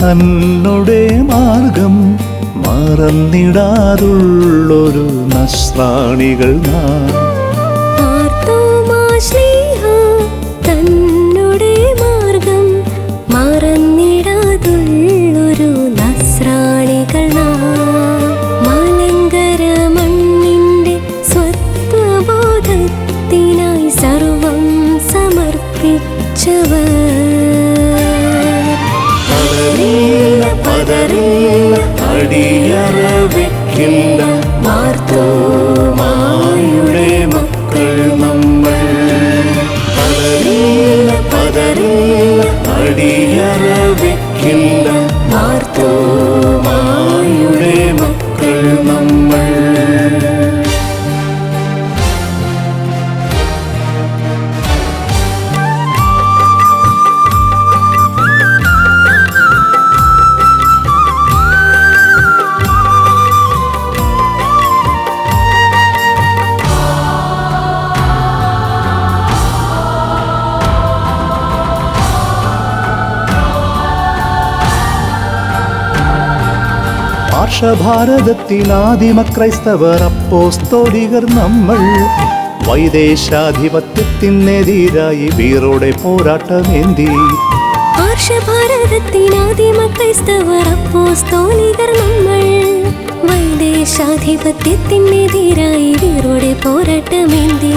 തന്നുടെ മാർഗം മറന്നിടാതുള്ളൊരു നസ്രാണികൾ നാം. പതറില്ല പതറില്ല പാർശ്വഭാരതത്തിനാദിമ ക്രൈസ്തവർ അപ്പോസ്തോലികർ നമ്മൾ വൈദേശാധിപത്യത്തിനെതിരായി വീറോടെ പോരാട്ടമേന്തി. ആർഷഭാരതത്തിനാദിമ ക്രൈസ്തവർ അപ്പോസ്തോലികർ നമ്മൾ വൈദേശാധിപത്യത്തിനെതിരായി വീറോടെ പോരാട്ടമേന്തി.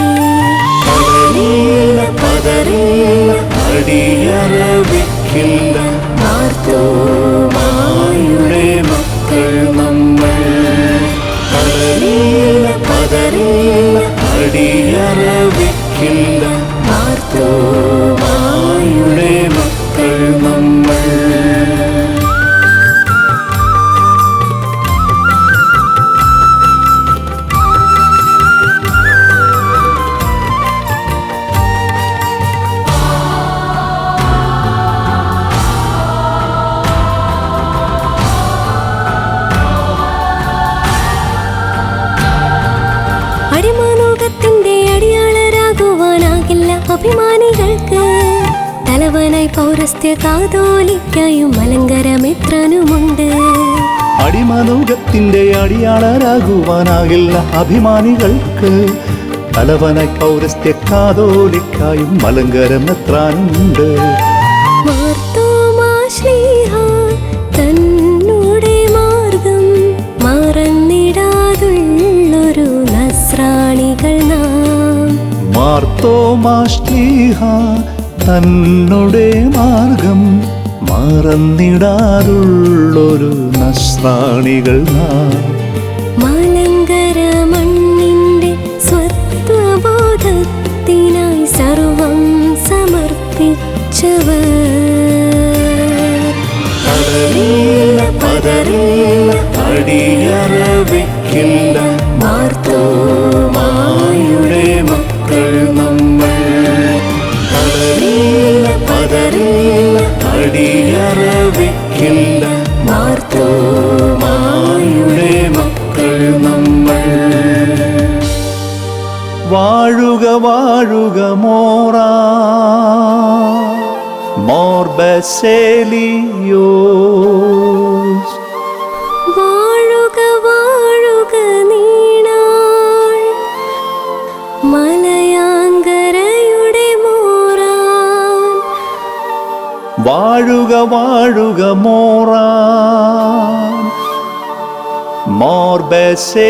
അഭിമാനികൾക്ക് തലവനായി പൗരസ്ത്യ കാതോലിക്കായും മലങ്കരമെത്രനുമുണ്ട് അടിമനുഖത്തിന്റെ അടിയാളരാകുവാനാകില്ല അഭിമാനികൾക്ക് തലവനായി പൗരസ്ത്യ കാതോലിക്കായും മലങ്കരം മാർത്തോമാഷ്ലീഹ തന്നുടെ മാർഗം മറന്നിടാറുള്ളൊരു നസ്രാണികൾ മലങ്കര മണ്ണിന്റെ സ്വത്വബോധത്തിനായി സർവം സമർപ്പിച്ചവർ. പതറില്ല പതറില്ല അടിയറ വാഴുക മോറ മോർ ബസേലിയോസ് വാഴുക വാഴുക നീണാൾ മലയാങ്കരയുടെ മോറ വാഴുക വാഴുക മോറ മോർ ബസേലിയോസ്